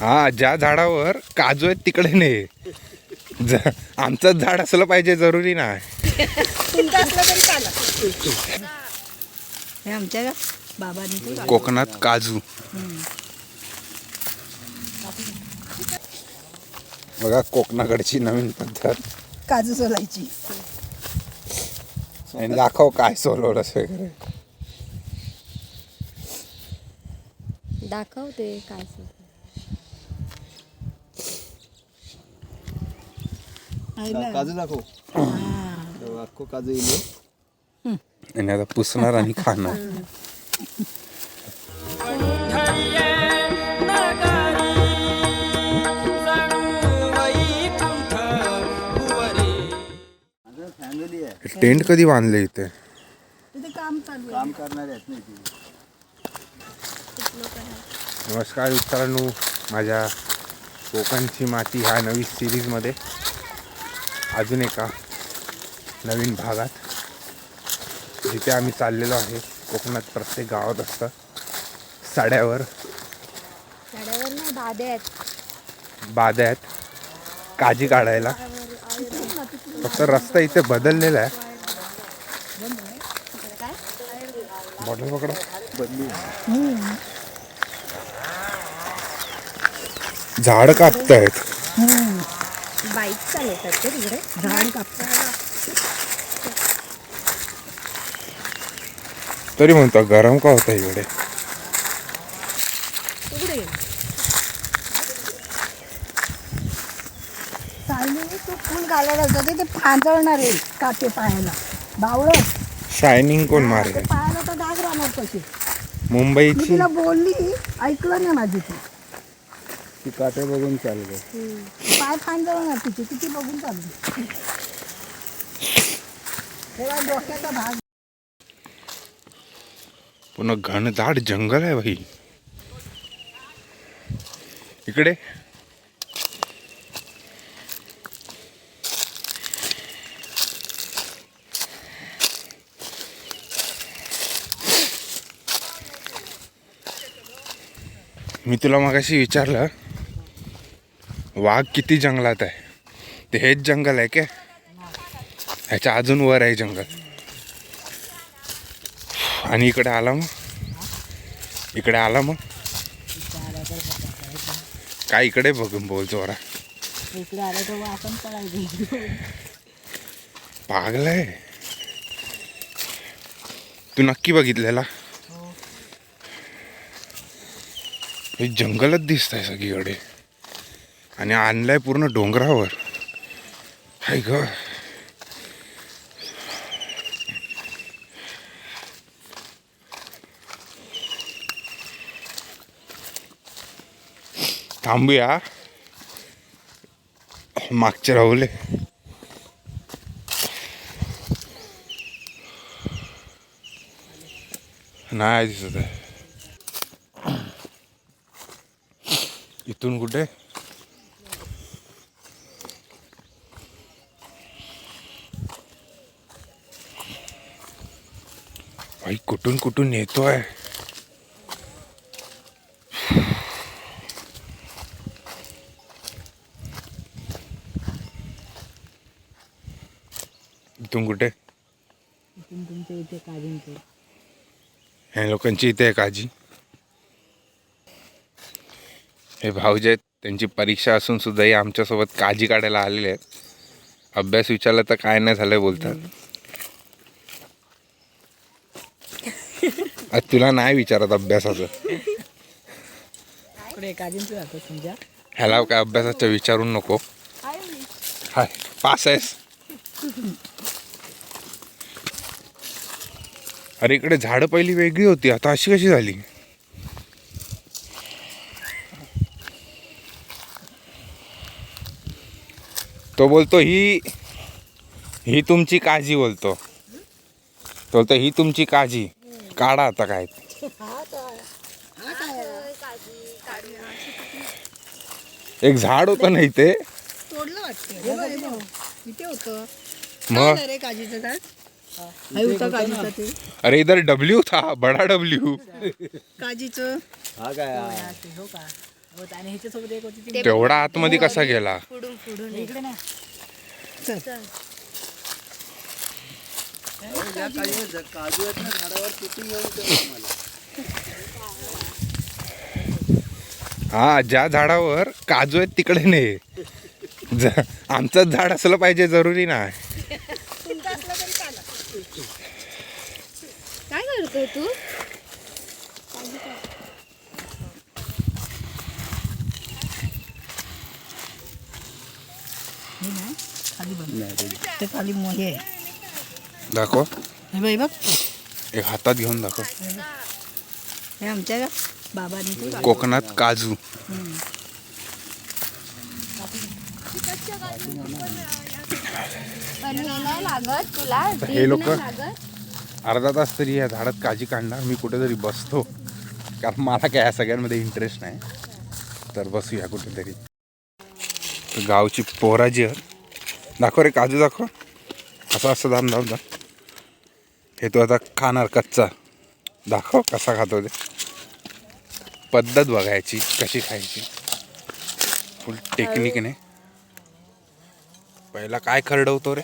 हा ज्या झाडावर काजू आहेत तिकडे नाही ज- आमचंच झाड असलं पाहिजे जरुरी नाही. तुमचं असलं तरी चालत हे आमच्या बाबांनी कोकणात काजू. बघा कोकणाकडची नवीन पद्धत. काजू सोलायची. आणि दाखव काय सोलवलंस वगैरे. दाखवते काय असेल ते. आईला. काजू दाखव. काजू येईल आणि आता पुसणार आणि खाणार. टेंट कधी बांधले इथे? तिथे काम चालू आहे. काम करणारे आहेत ना इथे. नमस्कार मित्रांनो माझ्या कोकणची माती ह्या नवीन सिरीजमध्ये अजून एका नवीन भागात जिथे आम्ही चाललेलो आहे. कोकणात प्रत्येक गावात असतं. साड्यावर. झाडावर नाही भादे आहेत बाद्या आहेत काजी काढायला. फक्त रस्ता इथे बदललेला आहे. बॉटल पकडा. झाड कापतायत. बाईक चालवतात ते तिकडे झाड कापतात तरी म्हणतो गरम का होतं इकडे चालली तू फुल घालायला होतं ते फांजळणार आहे काटे पायाला. बावळत शायनिंग कोण मारे ते पायाला तर डाग राहणार मी मुंबईची? तिला बोलली ऐकलं नाही माझी ती. ती काटे बघून चालू पाय फांजळणार तिची किती बघून चालली तेव्हा डोक्याचा भाग. पुन्हा घनदाट जंगल आहे भाई. इकडे. मी तुला मगाशी विचारलं वाघ किती जंगलात आहे? ते हेच जंगल आहे काय? ह्याच्या अजून वर आहे जंगल. आणि इकडे आला मग? इकडे आला मग? काय इकडे बघून बोल आपण पळायचं पागलाय तू नक्की बघितलेला? हे. जंगलच दिसत आहे सगळीकडे. आणि आणलाय पूर्ण डोंगरावर. हाय ग. थांबूया. मागचे राहुले. नाही दिसत आहे. इथून कुठे? भाई कुठून कुठून येतोय? इथून कुठे? तुमच्या इथे काजूंचे ह्या लोकांची इथे आहे काजी. हे भाऊजे आहेत त्यांची परीक्षा असून सुद्धा हे आमच्यासोबत काजी काढायला आलेले आहेत. अभ्यास विचारला तर काय नाही झालंय बोलतात. आज तुला नाही विचारत अभ्यासाचं. तुमच्या ह्याला काय अभ्यासाचं विचारून नको. हाय. पास आहेस. अरे इकडे झाडं पहिली वेगळी होती आता अशी कशी झाली? तो बोलतो ही ही तुमची काळजी बोलतो. तो बोलतो ही तुमची काळजी काढा आता काय. एक झाड होतं नाही ते तोडलं वाटतं. बघ, बघ. इथे होतं. मग? काय रे काजीचं झाड? हे होतं काजीचं ते. अरे इधर डब्ल्यू था बडा डब्ल्यू काजीचं. हा काय हो तेवढा आतमध्ये कसा गेला? ना काजू ना झाडावर येऊन मला हा ज्या झाडावर काजू आहेत तिकडे नाही आमचंच झाड असलं पाहिजे जरुरी नाही. काय करतो तू? हे ना खाली बघ. ते खाली मोहे आहे. दाखव. हे बघ. एक हातात घेऊन दाखव. हे आमच्या बाबांनी ते काढलं. कोकणात काजू. हे लोकं- अर्धा तास तरी या झाडात काजी काढणार. मी कुठेतरी बसतो. कारण मला काय या सगळ्यांमध्ये इंटरेस्ट नाही. तर बसूया कुठेतरी. तर गावची पोरा जी दाखव रे काजू दाखव. असं असं दाम दाम दाम हे तू आता खाणार कच्चा. दाखव कसा खातो ते. पद्धत बघायची कशी खायची. फुल टेक्निकने पहिला काय खरडवतो रे?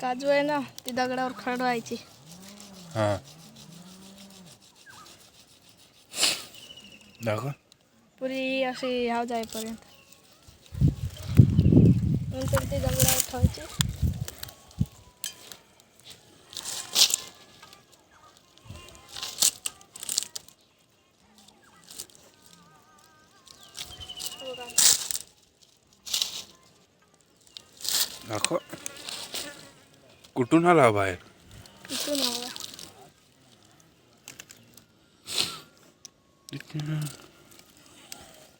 काजू आहे ना ती दगडावर खरडवायची. हां. दाखव. पुरी अशी ह्याव जाईपर्यंत. नंतर ती दगडावर ठेवायची. दाखव. कुठून आला बाहेर?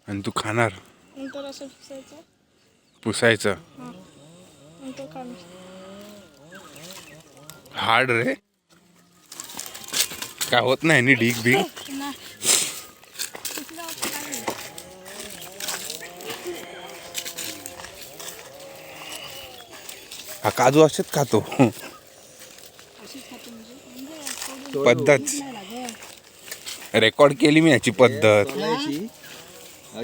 आणि तू खाणार? नंतर असं पुसायचं. पुसायचं? नंतर काढून हार्ड रे. काय होत नाही नी ढीक बीक हा काजू असेच खातो. पद्धत. रेकॉर्ड केली मी याची पद्धत.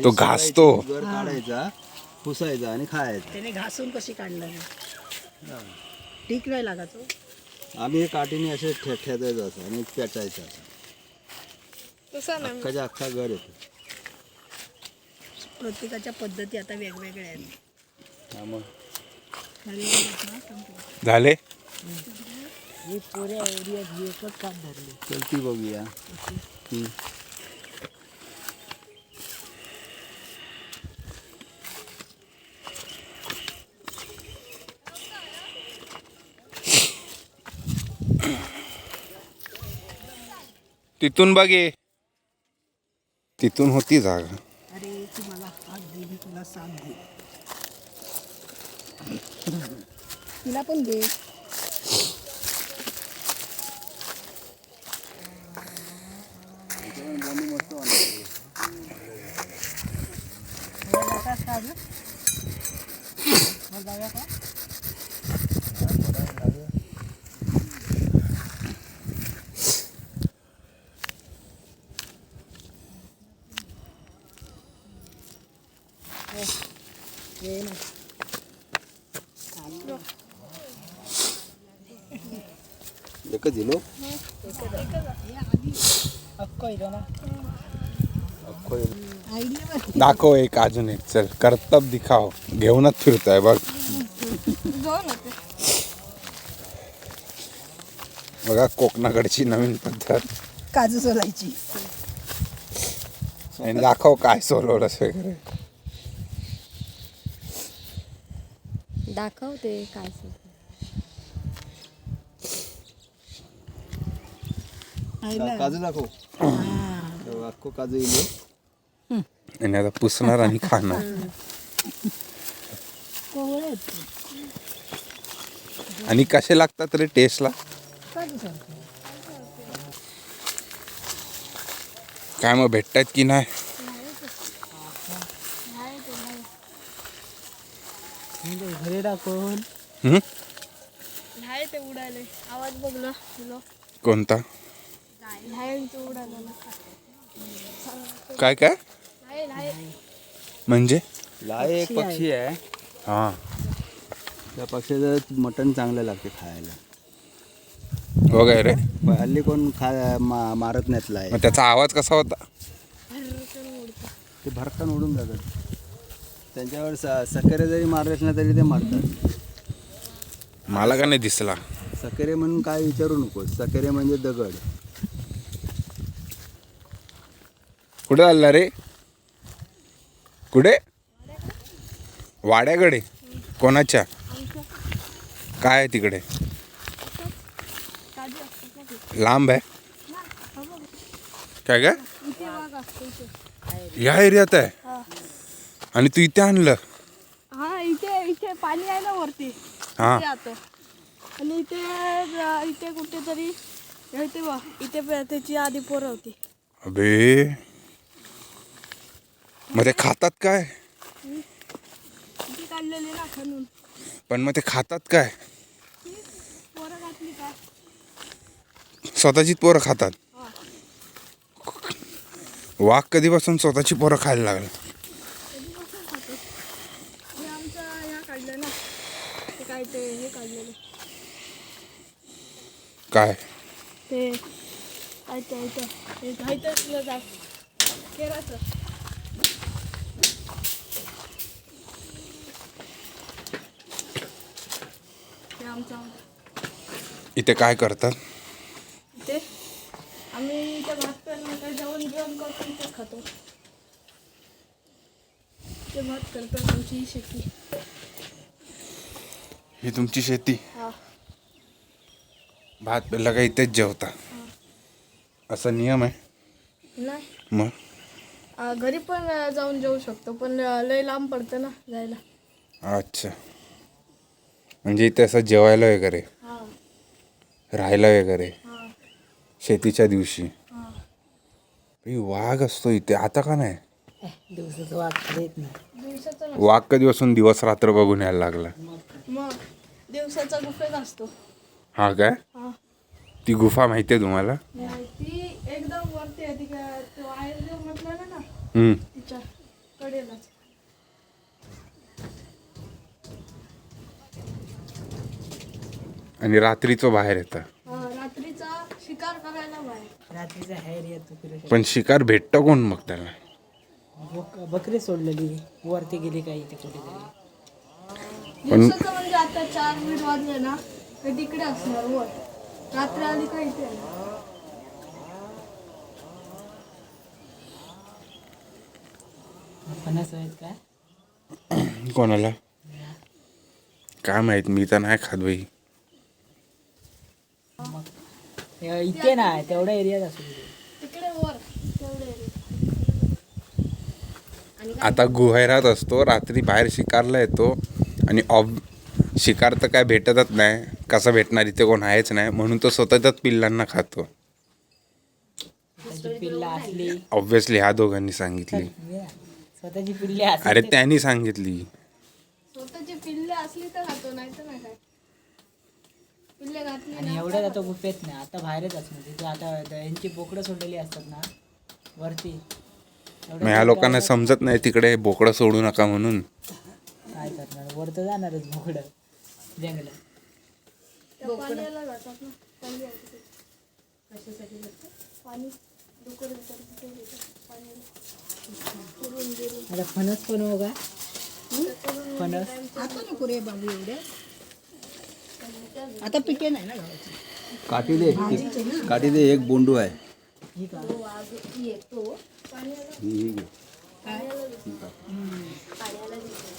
तो घासतो. काढायचा पुसायचा आणि खायचा त्याने घासून कशी काढणार? टीक नाही लागत हो. आम्ही हे काठीने असे ठे ठेचायचं असं आणि पेटायचं असं. अख्खाच्या अख्खा घर येतो. प्रत्येकाच्या पद्धती आता वेगवेगळ्या आहेत हा मग खाली ना संपलं. झाले? ही पोऱ्या एरियात ही एकच काम धरली. चल ती बघूया. हम्म. तिथून बघे तिथून होती जागा. अरे ती मला हात दे मी तुला साथ दे तिला पण दे एकच दिलो अक्को येतो ना अख्खो आयडिया बघ दाखव एक अजून एक. चल कर्तब दिखाव. घेऊनच फिरतोय बघ. बघा कोकणाकडची नवीन पद्धत. काजू सोलायची. आणि दाखव काय सोलवलंस वगैरे. दाखवते काय सगळं. आईला. काजू दाखव. अख्खो काजू इलो आणि आता पुसणार आणि खाणार. आणि कसे लागतात रे टेस्टला काजू सारखं काय मग भेटतात की नाही? घरी टाकून. हम्म? नाही ते उडाले. आवाज बघला तुला. कोणता? काय काय? म्हणजे? लाय एक पक्षी आहे. हां. त्या पक्षीचं मटण चांगलं लागते खायला. वगैरे पण हल्ली कोण खा मा- मारत नाहीत लाय. मग त्याचा आवाज कसा होता? ते भरकन उडून जातात. त्यांच्यावर स सकेरे जरी मारलेस ना तरी ते मारतात. मला का नाही दिसला? सकेरे म्हणून काय विचारू नकोस. सकेरे म्हणजे दगड. कुठे चालला रे? कुठे? वाड्याकडे. कोणाच्या? काय आहे तिकडे. लांब आहे. काय काय या एरियात आहे? हा. आणि तू इथे आणलं. हा इथे इथे पाणी आहे ना वरती. हा. आणि इथे इथे कुठेतरी इथे त्याची आधी पोरं होती. अबे. मग ते खातात काय? इथे काढलेली ना खणून पण मग ते खातात काय? पोरं घातली काय स्वतःचीच पोरं खातात. वाघ कधीपासून स्वतःची पोरं खायला लागला? कधीपासून खातो हे आमचं ह्या काढलं ना. ते काय ते हे काढलेलं. काय? ते काय ते जाय केराचं हे आमचं इथे काय करतात? इथे आम्ही भात जेवण जेवण करतो आणि ते खातो. ते भात करतात आमची ही शेती. ही तुमची शेती? हा. भात पेरला का इथेच जेवता. असा नियम आहे? नाही. मग? आ, घरी पण अ, जाऊन जेवू शकतो पण अ, लय लांब पडतं ना जायला. अच्छा. म्हणजे इथे असं जेवायला वगैरे हा. राहायला वगैरे हा. शेतीच्या दिवशी. हा. वाघ असतो इथे. आता का नाही? दिवसाचा नसतो. वाघ कधीपासून दिवस रात्र बघून यायला लागला. मग दिवसाचा गुफेत असतो. हा काय हा. ती गुफा माहिती आहे तुम्हाला? नाही, ती एकदम वरती आहे. ती काय तो आयर देव म्हटलं ना ना हम्म. तिच्या कडेलाच आणि रात्रीचं बाहेर येतं. हा, रात्रीचा शिकार करायला बाहेर. रात्रीचा हॅर येतो फिरत पण शिकार भेटतं कोण मग त्याला बक बकरी सोडलेली वरती गेली काही ते कुठेतरी. दिवसाचं म्हणजे आता चार मिनिट वाजले ना तिकडे असणार वर रात्र आली का इथे? येणार. फणस आहेत काय कोणाला? काय माहीत मी तर नाही खात बाई हे इथे तेवढ्या एरियात. तिकडे वर तेवढे आता गुहेरात असतो रात्री बाहेर शिकारला येतो आणि ऑब शिकार तर काय भेटतच नाही. कसं भेटणार इथे कोण आहेच नाही. म्हणून तो स्वतःच्याच पिल्लांना खातो. स्वतःची पिल्ला असली. ऑब्व्हियसली ह्या दोघांनी सांगितली. स्वतःची पिल्ले अरे त्यांनी सांगितली. स्वतःची पिल्ले असली तर खातो नाही तर नाही आणि ना. एवढ्यात आता गुफेत नाही आता बाहेरच असणार तिथे आता यांची बोकडं सोडलेली असतात ना वरती. मग ह्या लोकांना समजत नाही तिकडे बोकडं सोडू नका म्हणून. काय करणार? वर तर जाणारच बोकडं. जंगलात पाण्याला जातात ना पाणी? पाणी. डुकर तिथे येतात. आता फणस पण हो? का फणस? आता नको रे बाबू एवढे. आता पिके नाही ना गावाची काठी दे काठी दे एक बोंडू आहे. ही का? ही- ही घे.